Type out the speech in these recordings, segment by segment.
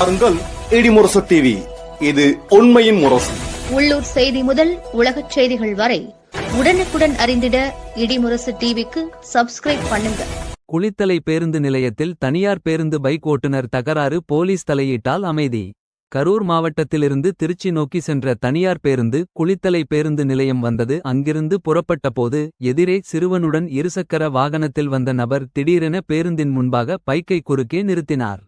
பாருங்கள் இடிமுரசு டிவி இது உண்மையின் முரசு. உள்ளூர் செய்தி முதல் உலகச் செய்திகள் வரை உடனுக்குடன் அறிந்திட இடிமுரசு டிவிக்கு சப்ஸ்கிரைப் பண்ணுங்க. குளித்தலை பேருந்து நிலையத்தில் தனியார் பேருந்து பைக் ஓட்டுநர் தகராறு போலீஸ் தலையீட்டால் அமைதி. கரூர் மாவட்டத்திலிருந்து திருச்சி நோக்கி சென்ற தனியார் பேருந்து குளித்தலை பேருந்து நிலையம் வந்தது. அங்கிருந்து புறப்பட்டபோது எதிரே சிறுவனுடன் இருசக்கர வாகனத்தில் வந்த நபர் திடீரென பேருந்தின் முன்பாக பைக்கை குறுக்கே நிறுத்தினார்.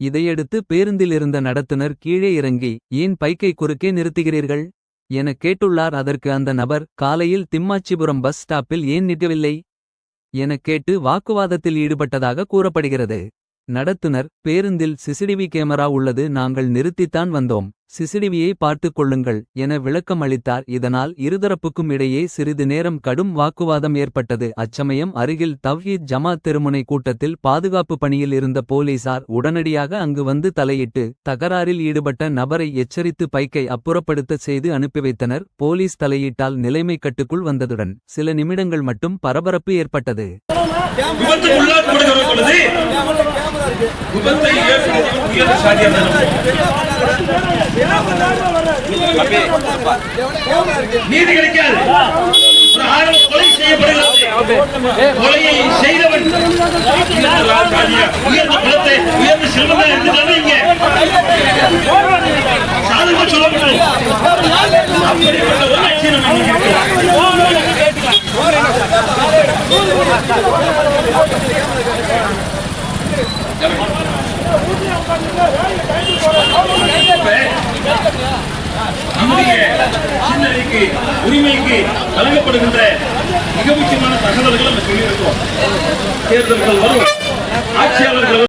இதையடுத்து பேருந்தில் இருந்த நடத்துனர் கீழே இறங்கி ஏன் பைக்கை குறுக்கே நிறுத்துகிறீர்கள்? என கேட்டுள்ளார். அதற்கு அந்த நபர் காலையில் திம்மாச்சிபுரம் பஸ் ஸ்டாப்பில் ஏன் நிற்கவில்லை? எனக் கேட்டு வாக்குவாதத்தில் ஈடுபட்டதாக கூறப்படுகிறது. நடத்துனர் பேருந்தில் சிசிடிவி கேமரா உள்ளது நாங்கள் நிறுத்தித்தான் வந்தோம். சிசிடிவியை பார்த்துக் கொள்ளுங்கள் என விளக்கம் அளித்தார். இதனால் இருதரப்புக்கும் இடையே சிறிது நேரம் கடும் வாக்குவாதம் ஏற்பட்டது. அச்சமயம் அருகில் தவ்ஹீத் ஜமாத் தெருமுனை கூட்டத்தில் பாதுகாப்பு பணியில் இருந்த போலீசார் உடனடியாக அங்கு வந்து தலையிட்டு தகராறில் ஈடுபட்ட நபரை எச்சரித்து பைக்கை அப்புறப்படுத்த செய்து அனுப்பி வைத்தனர். போலீஸ் தலையீட்டால் நிலைமை கட்டுக்குள் வந்ததுடன் சில நிமிடங்கள் மட்டும் பரபரப்பு ஏற்பட்டது. விபத்து நீதி கிடைக்காது. ஒரு ஆணவ கொலை செய்யப்படுகிறது. கொலையை செய்தவன் உயர்ந்த சாதியா, உயர்ந்த செல்வத்தை எடுத்துட்டாங்க இங்க. சாதகமா சொல்ல முடியும் அப்படிப்பட்ட ஒரு ஆட்சி நம்ம நம்முடைய சிந்தனைக்கு உரிமைக்கு வழங்கப்படுகின்ற மிக முக்கியமான தகவல்களை நம்ம சொல்லியிருக்கோம். தேர்தல்கள் வரும். ஆட்சியாளர்கள்